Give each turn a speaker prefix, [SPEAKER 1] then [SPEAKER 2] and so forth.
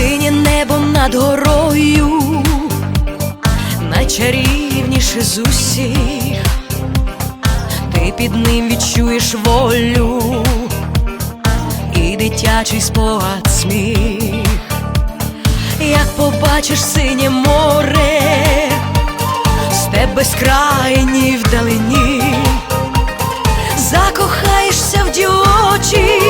[SPEAKER 1] синє небо над горою, найчарівніше з усіх, ти під ним відчуєш волю і дитячий спогад сміх, як побачиш синє море, степ безкрайній вдалині, закохаєшся в дівочість